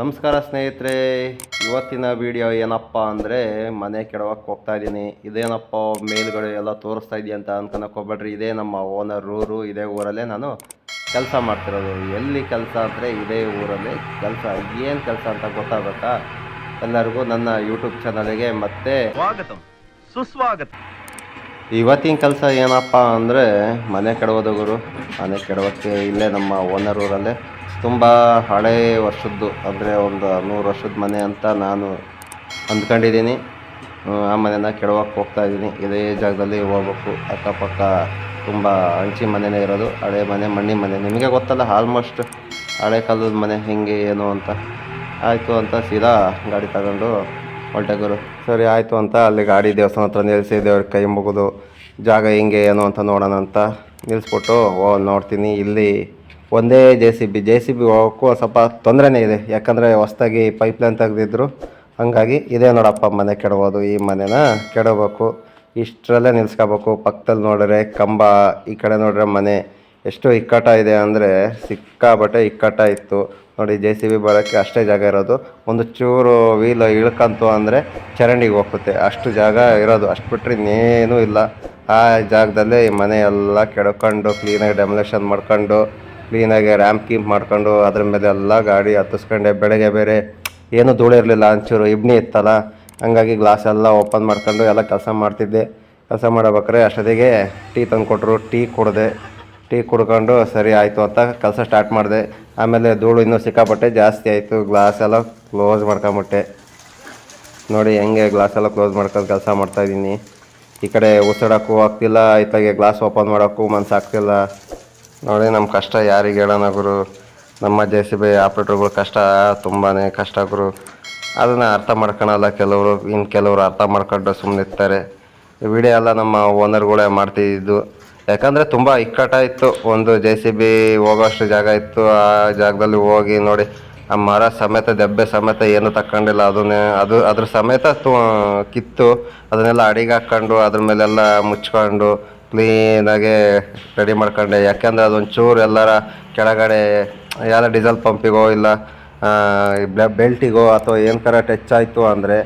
ನಮಸ್ಕಾರ ಸ್ನೇಹಿತರೆ ಇವತ್ತಿನ ವಿಡಿಯೋ ಏನಪ್ಪ ಅಂದರೆ ಮನೆ ಕೆಡವಕ್ಕೆ ಹೋಗ್ತಾ ಇದ್ದೀನಿ. ಇದೇನಪ್ಪ ಮೇಲ್ಗಡೆ ಎಲ್ಲ ತೋರಿಸ್ತಾ ಇದೆಯಾ ಅಂತ ಅನ್ಕೊಳಕ್ಕೆ ಹೋಗ್ಬೇಡ್ರಿ. ಇದೇ ನಮ್ಮ ಓನರ್ ಊರು ಇದೇ ಊರಲ್ಲೇ ನಾನು ಕೆಲಸ ಮಾಡ್ತಿರೋದು. ಎಲ್ಲಿ ಕೆಲಸ ಅಂದರೆ ಇದೇ ಊರಲ್ಲಿ ಕೆಲಸ. ಏನು ಕೆಲಸ ಅಂತ ಗೊತ್ತಾಗಬೇಕಾ? ಎಲ್ಲರಿಗೂ ನನ್ನ ಯೂಟ್ಯೂಬ್ ಚಾನಲಿಗೆ ಮತ್ತೆ ಸ್ವಾಗತ. ಸುಸ್ವಾಗತ. ಇವತ್ತಿನ ಕೆಲಸ ಏನಪ್ಪ ಅಂದರೆ ಮನೆ ಕೆಡವೋದು ಗುರು. ಮನೆ ಕೆಡವಕ್ಕೆ ಇಲ್ಲೇ ನಮ್ಮ ಓನರ್ ಊರಲ್ಲೇ ತುಂಬ ಹಳೇ ವರ್ಷದ್ದು, ಅಂದರೆ ಒಂದು ನೂರು ವರ್ಷದ ಮನೆ ಅಂತ ನಾನು ಅಂದ್ಕೊಂಡಿದ್ದೀನಿ. ಆ ಮನೆನ ಕೆಡವಕ್ಕೆ ಹೋಗ್ತಾ ಇದ್ದೀನಿ. ಇದೇ ಜಾಗದಲ್ಲಿ ಹೋಗ್ಬೇಕು. ಅಕ್ಕಪಕ್ಕ ತುಂಬ ಹಂಚಿ ಮನೆನೇ ಇರೋದು. ಹಳೆ ಮನೆ ಮಣ್ಣಿನ ಮನೆ. ನಿಮಗೆ ಗೊತ್ತಲ್ಲ ಆಲ್ಮೋಸ್ಟ್ ಹಳೆ ಕಾಲದ ಮನೆ ಹೆಂಗೆ, ಏನು ಅಂತ. ಆಯಿತು ಅಂತ ಸೀದಾ ಗಾಡಿ ತಗೊಂಡು ಹೊರಟೆ ಗುರು. ಸರಿ, ಆಯಿತು ಅಂತ ಅಲ್ಲಿ ಗಾಡಿ ದೇವಸ್ಥಾನ ಹತ್ರ ನಿಲ್ಲಿಸಿ ದೇವ್ರ ಕೈ ಮುಗಿದು ಜಾಗ ಹೆಂಗೆ, ಏನು ಅಂತ ನೋಡೋಣ ಅಂತ ನಿಲ್ಲಿಸ್ಬಿಟ್ಟು ಓ ನೋಡ್ತೀನಿ. ಇಲ್ಲಿ ಒಂದೇ J C B J C B ಹೋಗೋಕ್ಕೂ ಸ್ವಲ್ಪ ತೊಂದರೆನೇ ಇದೆ. ಯಾಕಂದರೆ ಹೊಸ್ದಾಗಿ ಪೈಪ್ಲೈನ್ ತೆಗೆದಿದ್ರು. ಹಂಗಾಗಿ ಇದೇ ನೋಡಪ್ಪ ಮನೆ ಕೆಡಬೋದು, ಈ ಮನೆನ ಕೆಡಬೇಕು. ಇಷ್ಟರಲ್ಲೇ ನಿಲ್ಸ್ಕೋಬೇಕು. ಪಕ್ಕದಲ್ಲಿ ನೋಡಿದ್ರೆ ಕಂಬ, ಈ ಕಡೆ ನೋಡಿದ್ರೆ ಮನೆ. ಎಷ್ಟು ಇಕ್ಕಟ್ಟ ಇದೆ ಅಂದರೆ ಸಿಕ್ಕಾಬಟ್ಟೆ ಇಕ್ಕಟ್ಟ ಇತ್ತು. ನೋಡಿ ಜೆ ಸಿ ಬಿ ಬರೋಕ್ಕೆ ಅಷ್ಟೇ ಜಾಗ ಇರೋದು. ಒಂದು ಚೂರು ವೀಲ್ ಇಳ್ಕಂತು ಅಂದರೆ ಚರಂಡಿಗೆ ಹೋಗುತ್ತೆ ಅಷ್ಟು ಜಾಗ ಇರೋದು. ಅಷ್ಟು ಬಿಟ್ಟರೆ ಇನ್ನೇನೂ ಇಲ್ಲ. ಆ ಜಾಗದಲ್ಲೇ ಈ ಮನೆ ಎಲ್ಲ ಕೆಡ್ಕೊಂಡು ಕ್ಲೀನಾಗಿ ಡೆಮೊಲೇಷನ್ ಮಾಡ್ಕೊಂಡು ಕ್ಲೀನಾಗಿ ರ್ಯಾಂಪ್ ಕೀಪ್ ಮಾಡ್ಕೊಂಡು ಅದ್ರ ಮೇಲೆ ಎಲ್ಲ ಗಾಡಿ ಹತ್ತಿಸ್ಕೊಂಡೆ, ಬೆಳಗ್ಗೆ ಬೇರೆ ಏನೂ ಧೂಳು ಇರಲಿಲ್ಲ, ಒಂಚೂರು ಇಬ್ನಿ ಇತ್ತಲ್ಲ, ಹಂಗಾಗಿ ಗ್ಲಾಸ್ ಎಲ್ಲ ಓಪನ್ ಮಾಡ್ಕೊಂಡು ಎಲ್ಲ ಕೆಲಸ ಮಾಡ್ತಿದ್ದೆ. ಕೆಲಸ ಮಾಡಬೇಕಾದ್ರೆ ಅಷ್ಟೊತ್ತಿಗೆ ಟೀ ತಂದು ಕೊಟ್ಟರು ಟೀ ಕುಡಿದೆ. ಟೀ ಕುಡ್ಕೊಂಡು ಸರಿ ಆಯಿತು ಅಂತ ಕೆಲಸ ಸ್ಟಾರ್ಟ್ ಮಾಡಿದೆ. ಆಮೇಲೆ ಧೂಳು ಇನ್ನೂ ಸಿಕ್ಕಾಪಟ್ಟೆ ಜಾಸ್ತಿ ಆಯಿತು, ಗ್ಲಾಸ್ ಎಲ್ಲ ಕ್ಲೋಸ್ ಮಾಡ್ಕೊಂಬಿಟ್ಟೆ. ನೋಡಿ ಹೆಂಗೆ ಗ್ಲಾಸ್ ಎಲ್ಲ ಕ್ಲೋಸ್ ಮಾಡ್ಕೊಂಡು ಕೆಲಸ ಮಾಡ್ತಾಯಿದ್ದೀನಿ ಈ ಕಡೆ ಉಸಿಡೋಕ್ಕೂ ಆಗ್ತಿಲ್ಲ, ಇತ್ತಾಗೆ ಗ್ಲಾಸ್ ಓಪನ್ ಮಾಡೋಕ್ಕೂ ಮನ್ಸಾಗ್ತಿಲ್ಲ. ನೋಡಿ ನಮ್ಮ ಕಷ್ಟ ಯಾರಿಗೆ ಹೇಳೋಣ ಗುರು? ನಮ್ಮ ಜೆ ಸಿ ಬಿ ಆಪ್ರೇಟರ್ಗಳು ಕಷ್ಟ ತುಂಬಾ ಕಷ್ಟ ಗುರು. ಅದನ್ನು ಅರ್ಥ ಮಾಡ್ಕೊಳಲ್ಲ ಕೆಲವರು. ಇನ್ನು ಕೆಲವರು ಅರ್ಥ ಮಾಡ್ಕೊಂಡು ಸುಮ್ಮನೆ ಇರ್ತಾರೆ. ವಿಡಿಯೋ ಎಲ್ಲ ನಮ್ಮ ಓನರ್ಗಳೇ ಮಾಡ್ತಿದ್ದು. ಯಾಕಂದರೆ ತುಂಬ ಇಕ್ಕಟ್ಟಾಯಿತ್ತು ಒಂದು ಜೆ ಸಿ ಬಿ ಹೋಗೋಷ್ಟು ಜಾಗ ಇತ್ತು. ಆ ಜಾಗದಲ್ಲಿ ಹೋಗಿ ನೋಡಿ, ಆ ಮರ ಸಮೇತ, ದೆಬ್ಬೆ ಸಮೇತ ಏನು ತಕ್ಕೊಂಡಿಲ್ಲ. ಅದನ್ನೇ, ಅದು, ಅದ್ರ ಸಮೇತ ತು, ಕಿತ್ತು. ಅದನ್ನೆಲ್ಲ ಅಡಿಗೆ ಹಾಕ್ಕೊಂಡು, ಅದ್ರ ಮೇಲೆಲ್ಲ ಮುಚ್ಕೊಂಡು ಕ್ಲೀನಾಗೆ ರೆಡಿ ಮಾಡ್ಕೊಂಡೆ. ಯಾಕೆಂದರೆ ಅದೊಂದು ಚೂರು ಎಲ್ಲರ ಕೆಳಗಡೆ ಯಾರ ಡೀಸೆಲ್ ಪಂಪಿಗೋ ಇಲ್ಲ ಬೆಲ್ಟಿಗೋ ಅಥವಾ ಏನು ಥರ ಟಚ್ ಆಯಿತು ಅಂದರೆ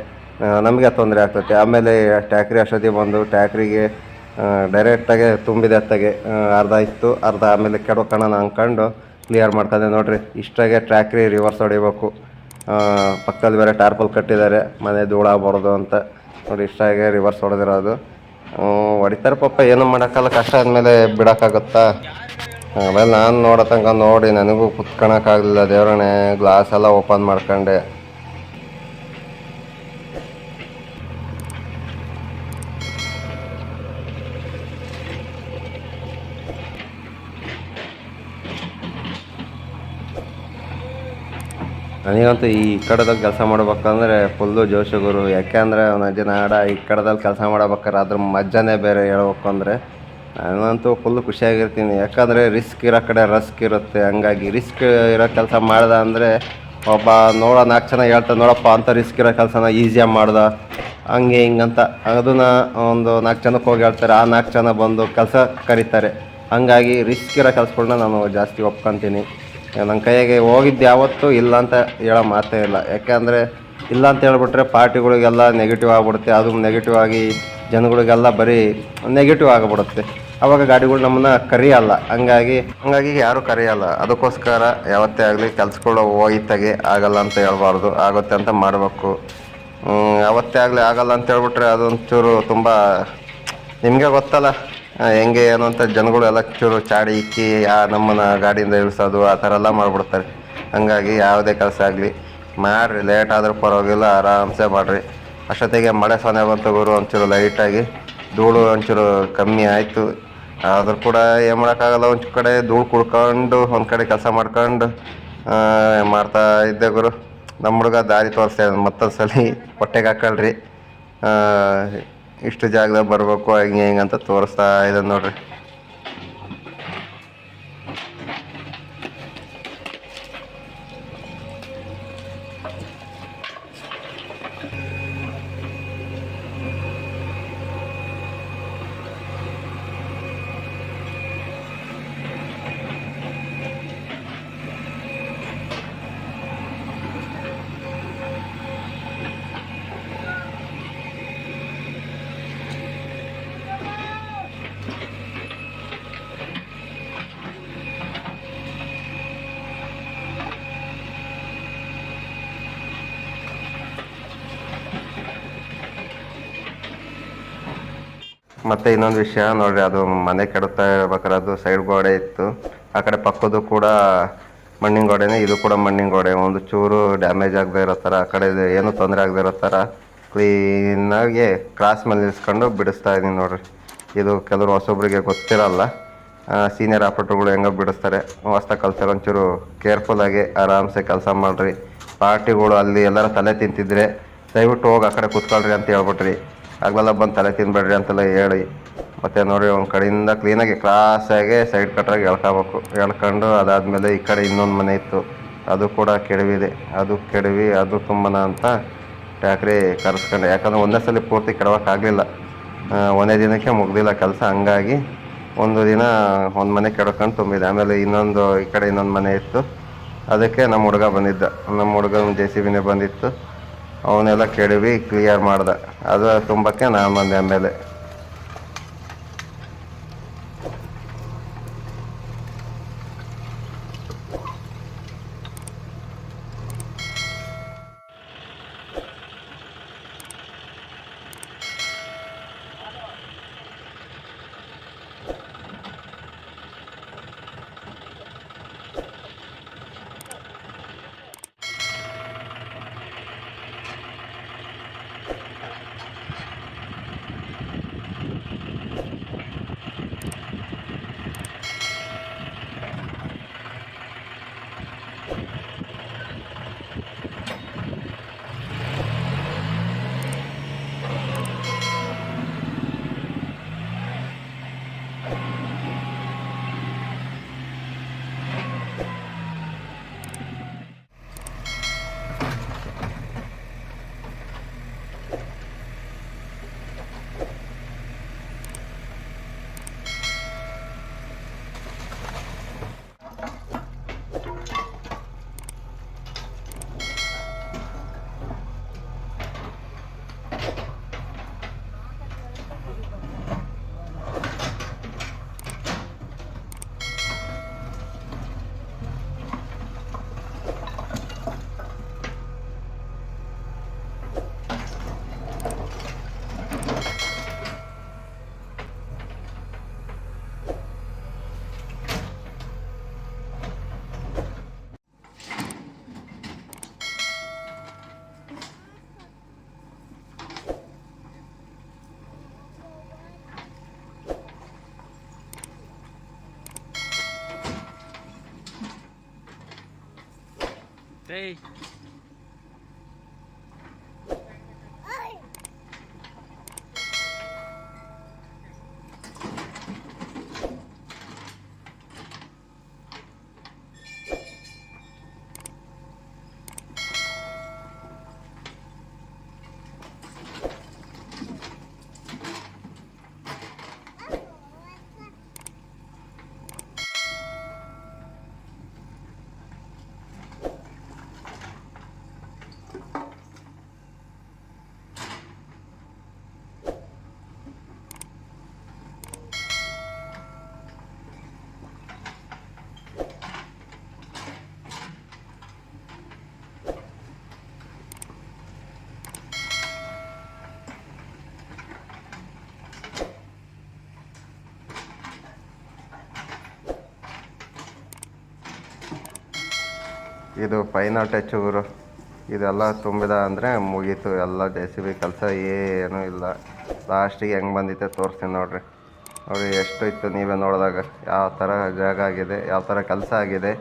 ನಮಗೆ ತೊಂದರೆ ಆಗ್ತೈತೆ. ಆಮೇಲೆ ಟ್ಯಾಕ್ರಿ ಅಷ್ಟೊತ್ತಿಗೆ ಬಂದು ಟ್ಯಾಕ್ರಿಗೆ ಡೈರೆಕ್ಟಾಗೆ ತುಂಬಿದೆ ಅತ್ತಾಗೆ ಅರ್ಧ ಇತ್ತು. ಅರ್ಧ ಆಮೇಲೆ ಕೆಡೋಕಣ ಅಂದ್ಕೊಂಡು ಕ್ಲಿಯರ್ ಮಾಡ್ಕೊಂಡೆ. ನೋಡಿರಿ, ಇಷ್ಟಾಗೆ ಟ್ರ್ಯಾಕ್ರಿ ರಿವರ್ಸ್ ಹೊಡಿಬೇಕು. ಪಕ್ಕದ ಬೇರೆ ಟಾರ್ಪಲ್ ಕಟ್ಟಿದ್ದಾರೆ. ಮನೆ ಧೂಳಾಗಬಾರ್ದು ಅಂತ. ನೋಡಿ, ಇಷ್ಟಾಗೆ ರಿವರ್ಸ್ ಹೊಡೆದಿರೋದು. ಹೊಡಿತಾರೆ ಪಾಪ, ಏನು ಮಾಡೋಕ್ಕಲ್ಲ, ಕಷ್ಟ ಆದಮೇಲೆ ಬಿಡೋಕ್ಕಾಗುತ್ತಾ? ಆಮೇಲೆ ನಾನು ನೋಡೋ ತನಕ ನೋಡಿ, ನನಗೂ ಕುತ್ಕೊಳಕ್ಕಾಗಲಿಲ್ಲ ದೇವ್ರಣೆ ಗ್ಲಾಸ್ ಎಲ್ಲ ಓಪನ್ ಮಾಡ್ಕೊಂಡೆ. ನನಗಂತೂ ಈ ಕಡದಲ್ಲಿ ಕೆಲಸ ಮಾಡ್ಬೇಕಂದ್ರೆ ಫುಲ್ಲು ಜೋಶಗುರು ಯಾಕೆಂದರೆ ಅವನ ಅಜ್ಜನ ಆಡ ಈ ಕಡದಲ್ಲಿ ಕೆಲಸ ಮಾಡ್ಬೇಕಾದ್ರೆ ಅದ್ರ ಮಜ್ಜನೇ ಬೇರೆ ಹೇಳ್ಬೇಕು ಅಂದರೆ. ನಾನಂತೂ ಫುಲ್ಲು ಖುಷಿಯಾಗಿರ್ತೀನಿ. ಯಾಕಂದರೆ ರಿಸ್ಕ್ ಇರೋ ಕಡೆ ರಸ್ಕ್ ಇರುತ್ತೆ. ಹಂಗಾಗಿ ರಿಸ್ಕ್ ಇರೋ ಕೆಲಸ ಮಾಡ್ದ ಅಂದರೆ ಒಬ್ಬ ನೋಡೋ ನಾಲ್ಕು ಜನ ಹೇಳ್ತಾ ನೋಡಪ್ಪ ಅಂತ ರಿಸ್ಕ್ ಇರೋ ಕೆಲಸನ ಈಸಿಯಾಗಿ ಮಾಡ್ದ. ಹಂಗೆ ಹಿಂಗಂತ. ಅದನ್ನು ಒಂದು ನಾಲ್ಕು ಜನಕ್ಕೆ ಹೋಗಿ ಹೇಳ್ತಾರೆ. ಆ ನಾಲ್ಕು ಜನ ಬಂದು ಕೆಲಸ ಕರೀತಾರೆ. ಹಂಗಾಗಿ ರಿಸ್ಕ್ ಇರೋ ಕೆಲಸಗಳನ್ನ ನಾನು ಜಾಸ್ತಿ ಒಪ್ಕೊತೀನಿ. ನನ್ನ ಕೈಯಾಗೆ ಹೋಗಿದ್ದು ಯಾವತ್ತೂ ಇಲ್ಲ ಅಂತ ಹೇಳೋ ಮಾತೇ ಇಲ್ಲ. ಯಾಕೆಂದರೆ ಇಲ್ಲ ಅಂತ ಹೇಳ್ಬಿಟ್ರೆ ಪಾರ್ಟಿಗಳಿಗೆಲ್ಲ ನೆಗೆಟಿವ್ ಆಗಿಬಿಡುತ್ತೆ. ಅದು ನೆಗೆಟಿವ್ ಆಗಿ ಜನಗಳಿಗೆಲ್ಲ ಬರೀ ನೆಗೆಟಿವ್ ಆಗಿಬಿಡುತ್ತೆ. ಅವಾಗ ಗಾಡಿಗಳು ನಮ್ಮನ್ನ ಕರೆಯಲ್ಲ. ಹಂಗಾಗಿ ಹಂಗಾಗಿ ಯಾರೂ ಕರೆಯಲ್ಲ. ಅದಕ್ಕೋಸ್ಕರ ಯಾವತ್ತೇ ಆಗಲಿ ಕೆಲ್ಸಗಳು ಹೋಗಿತ್ತಾಗೆ ಆಗಲ್ಲ ಅಂತ ಹೇಳ್ಬಾರ್ದು. ಆಗುತ್ತೆ ಅಂತ ಮಾಡಬೇಕು. ಯಾವತ್ತೇ ಆಗಲಿ ಆಗಲ್ಲ ಅಂತ ಹೇಳ್ಬಿಟ್ರೆ ಅದೊಂಚೂರು ತುಂಬ ನಿಮಗೆ ಗೊತ್ತಲ್ಲ. ಹೆಂಗೆ ಏನು ಜನಗಳು ಎಲ್ಲ ಚೂರು ಚಾಡಿ ಇಕ್ಕಿ ಯಾ ನಮ್ಮನ್ನು ಗಾಡಿಯಿಂದ ಇಳಿಸೋದು, ಆ ಥರ ಎಲ್ಲ ಮಾಡಿಬಿಡ್ತಾರೆ. ಹಂಗಾಗಿ ಯಾವುದೇ ಕೆಲಸ ಆಗಲಿ, ಮಾಡಿರಿ ಲೇಟ್ ಆದರೂ ಪರವಾಗಿಲ್ಲ, ಆರಾಮ್ಸೆ ಮಾಡಿರಿ. ಅಷ್ಟೊತ್ತಿಗೆ ಮಳೆ ಸೊನ್ನೆ ಬಂತು ಗುರು, ಒಂಚೂರು ಲೈಟಾಗಿ ಧೂಳು ಒಂಚೂರು ಕಮ್ಮಿ ಆಯಿತು. ಆದರೂ ಕೂಡ ಏನು ಮಾಡೋಕ್ಕಾಗಲ್ಲ ಒಂದು ಕಡೆ ಧೂಳು ಕುಡ್ಕೊಂಡು, ಒಂದು ಕಡೆ ಕೆಲಸ ಮಾಡ್ಕೊಂಡು ಮಾಡ್ತಾ ಇದ್ದೆ ಗುರು. ನಮ್ಮ ಹುಡುಗ ದಾರಿ ತೋರಿಸ್ತೇವೆ ಮತ್ತೊಂದು ಸಲ ಹೊಟ್ಟೆಗೆ ಹಾಕಳ್ರಿ. ಇಷ್ಟು ಜಾಗದಾಗ ಬರಬೇಕು ಹಿಂಗೆ ಹಿಂಗೆ ಅಂತ ತೋರಿಸ್ತಾ ಇದೆ ನೋಡ್ರಿ. ಮತ್ತು ಇನ್ನೊಂದು ವಿಷಯ, ನೋಡ್ರಿ, ಅದು ಮನೆ ಕೆಡುತ್ತಾ ಇರ್ಬೇಕಾದ್ರೆ ಅದು ಸೈಡ್ ಗೋಡೆ ಇತ್ತು. ಆ ಕಡೆ ಪಕ್ಕದ್ದು ಕೂಡ ಮಣ್ಣಿನ ಗೋಡೆನೇ, ಇದು ಕೂಡ ಮಣ್ಣಿನ ಗೋಡೆ. ಒಂದು ಚೂರು ಡ್ಯಾಮೇಜ್ ಆಗದೆ ಇರೋ ಥರ, ಆ ಕಡೆ ಏನೂ ತೊಂದರೆ ಆಗದೆ ಇರೋ ಥರ ಕ್ಲೀನಾಗಿ ಕ್ರಾಸ್ ಮೇಲೆ ನಿಲ್ಸ್ಕೊಂಡು ಬಿಡಿಸ್ತಾ ಇದ್ದೀನಿ ನೋಡ್ರಿ. ಇದು ಕೆಲವರು ಹೊಸೊಬ್ರಿಗೆ ಗೊತ್ತಿರಲ್ಲ. ಸೀನಿಯರ್ ಆಪರೇಟರ್ಗಳು ಹೆಂಗೆ ಬಿಡಿಸ್ತಾರೆ. ಹೊಸ್ತ ಕಲ್ಸೋರು ಒಂಚೂರು ಕೇರ್ಫುಲ್ಲಾಗಿ ಆರಾಮ್ಸೆ ಕೆಲಸ ಮಾಡಿರಿ. ಪಾರ್ಟಿಗಳು ಅಲ್ಲಿ ಎಲ್ಲರ ತಲೆ ತಿಂತಿದ್ರೆ ದಯವಿಟ್ಟು ಹೋಗಿ ಆ ಕಡೆ ಕೂತ್ಕೊಳ್ರಿ ಅಂತ ಹೇಳ್ಬಿಟ್ರಿ. ಆಗಲೆಲ್ಲ ಬಂದು ತಲೆ ತಿನ್ಬೇಡ್ರಿ ಅಂತೆಲ್ಲ ಹೇಳಿ. ಮತ್ತು ನೋಡಿ ಒಂದು ಕಡೆಯಿಂದ ಕ್ಲೀನಾಗಿ ಕ್ರಾಸಾಗಿ ಸೈಡ್ ಕಟ್ಟಾಗಿ ಎಳ್ಕೊಬೇಕು. ಎಳ್ಕೊಂಡು ಅದಾದಮೇಲೆ ಈ ಕಡೆ ಇನ್ನೊಂದು ಮನೆ ಇತ್ತು. ಅದು ಕೂಡ ಕೆಡವಿದೆ. ಅದು ಕೆಡವಿ, ಅದು ತುಂಬನ ಅಂತ ಟ್ಯಾಕ್ರಿ ಕರೆಸ್ಕೊಂಡೆ. ಯಾಕಂದ್ರೆ ಒಂದೇ ಸಲ ಪೂರ್ತಿ ಕೆಡವಕ್ಕಾಗಲಿಲ್ಲ ಒಂದೇ ದಿನಕ್ಕೆ ಮುಗ್ದಿಲ್ಲ ಕೆಲಸ. ಹಂಗಾಗಿ ಒಂದು ದಿನ ಒಂದು ಮನೆ ಕೆಡ್ಕೊಂಡು ತುಂಬಿದೆ. ಆಮೇಲೆ ಇನ್ನೊಂದು ಈ ಕಡೆ ಇನ್ನೊಂದು ಮನೆ ಇತ್ತು. ಅದಕ್ಕೆ ನಮ್ಮ ಹುಡುಗ ಬಂದಿದ್ದ. ನಮ್ಮ ಹುಡುಗ ಜೆ ಸಿ ಬಿನೇ ಬಂದಿತ್ತು. ಅವನ್ನೆಲ್ಲ ಕೆಡವಿ ಕ್ಲಿಯರ್ ಮಾಡ್ದೆ. ಅದು ತುಂಬಕ್ಕೆ ನಾನು ಬಂದೆ ಆಮೇಲೆ day. ಇದು ಫೈನಲ್ ಟಚ್ ಗುರು. ಇದೆಲ್ಲ ತುಂಬಿದ ಅಂದರೆ ಮುಗೀತು. ಎಲ್ಲ ಜೆ ಸಿ ಬಿ ಕೆಲಸ ಏನೂ ಇಲ್ಲ. ಲಾಸ್ಟಿಗೆ ಹೆಂಗೆ ಬಂದಿತ್ತೆ ತೋರಿಸ್ತೀನಿ ನೋಡಿರಿ. ನೋಡಿ, ಎಷ್ಟು ಇತ್ತು ನೀವೇ ನೋಡಿದಾಗ. ಯಾವ ಥರ ಜಾಗ ಆಗಿದೆ, ಯಾವ ಥರ ಕೆಲಸ ಆಗಿದೆ,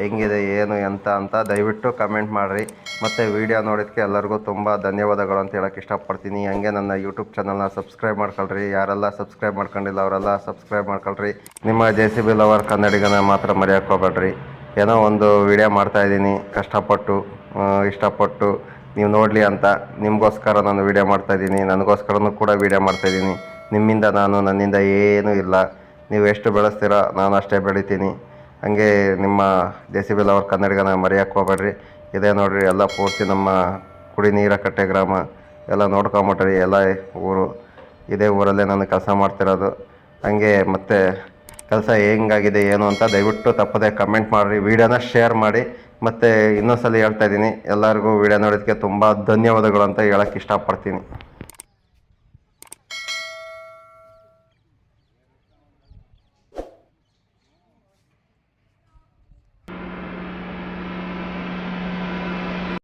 ಹೆಂಗಿದೆ, ಏನು, ಎಂತ ಅಂತ ದಯವಿಟ್ಟು ಕಮೆಂಟ್ ಮಾಡಿರಿ. ಮತ್ತು ವಿಡಿಯೋ ನೋಡಿದ್ದಕ್ಕೆ ಎಲ್ಲರಿಗೂ ತುಂಬ ಧನ್ಯವಾದಗಳು ಅಂತ ಹೇಳೋಕ್ಕೆ ಇಷ್ಟಪಡ್ತೀನಿ. ಹಂಗೆ ನನ್ನ ಯೂಟ್ಯೂಬ್ ಚಾನಲ್ನ ಸಬ್ಸ್ಕ್ರೈಬ್ ಮಾಡ್ಕೊಳ್ರಿ. ಯಾರೆಲ್ಲ ಸಬ್ಸ್ಕ್ರೈಬ್ ಮಾಡ್ಕೊಂಡಿಲ್ಲ, ಅವರೆಲ್ಲ ಸಬ್ಸ್ಕ್ರೈಬ್ ಮಾಡ್ಕೊಳ್ರಿ. ನಿಮ್ಮ ಜೆ ಸಿ ಬಿ ಲವರ್ ಕನ್ನಡಿಗನ ಮಾತ್ರ ಮರೆಯೋಕ್ಕೆ ಹೋಗ್ಬೇಡ್ರಿ. ಏನೋ ಒಂದು ವಿಡಿಯೋ ಮಾಡ್ತಾಯಿದ್ದೀನಿ ಕಷ್ಟಪಟ್ಟು ಇಷ್ಟಪಟ್ಟು ನೀವು ನೋಡಲಿ ಅಂತ ನಿಮಗೋಸ್ಕರ ನಾನು ವಿಡಿಯೋ ಮಾಡ್ತಾಯಿದ್ದೀನಿ ನನಗೋಸ್ಕರನೂ ಕೂಡ ವಿಡಿಯೋ ಮಾಡ್ತಾಯಿದ್ದೀನಿ ನಿಮ್ಮಿಂದ ನಾನು, ನನ್ನಿಂದ ಏನೂ ಇಲ್ಲ. ನೀವು ಎಷ್ಟು ಬೆಳೆಸ್ತೀರೋ, ನಾನು ಅಷ್ಟೇ ಬೆಳಿತೀನಿ. ಹಾಗೆ ನಿಮ್ಮ ಜೆ ಸಿ ಬಿ ಲವರ್ ಕನ್ನಡಿಗನ ಮರೆಯೋಕ್ಕೆ ಹೋಗ್ಬೇಡ್ರಿ. ಇದೇ ನೋಡಿರಿ, ಎಲ್ಲ ಪೂರ್ತಿ ನಮ್ಮ ಕುಡಿ ನೀರ ಕಟ್ಟೆ ಗ್ರಾಮ. ಎಲ್ಲ ನೋಡ್ಕೊಂಬಿಟ್ರಿ, ಎಲ್ಲ ಊರು. ಇದೇ ಊರಲ್ಲೇ ನಾನು ಕೆಲಸ ಮಾಡ್ತಿರೋದು. ಹಾಗೆ ಮತ್ತೆ ಕೆಲಸ ಹೆಂಗಾಗಿದೆ, ಏನು ಅಂತ ದಯವಿಟ್ಟು ತಪ್ಪದೆ ಕಮೆಂಟ್ ಮಾಡಿರಿ. ವಿಡಿಯೋನ ಶೇರ್ ಮಾಡಿ. ಮತ್ತು ಇನ್ನೊಂದ್ಸಲ ಹೇಳ್ತಾ ಇದ್ದೀನಿ, ಎಲ್ಲರಿಗೂ ವಿಡಿಯೋ ನೋಡೋದಕ್ಕೆ ತುಂಬ ಧನ್ಯವಾದಗಳು ಅಂತ ಹೇಳೋಕ್ಕೆ ಇಷ್ಟಪಡ್ತೀನಿ.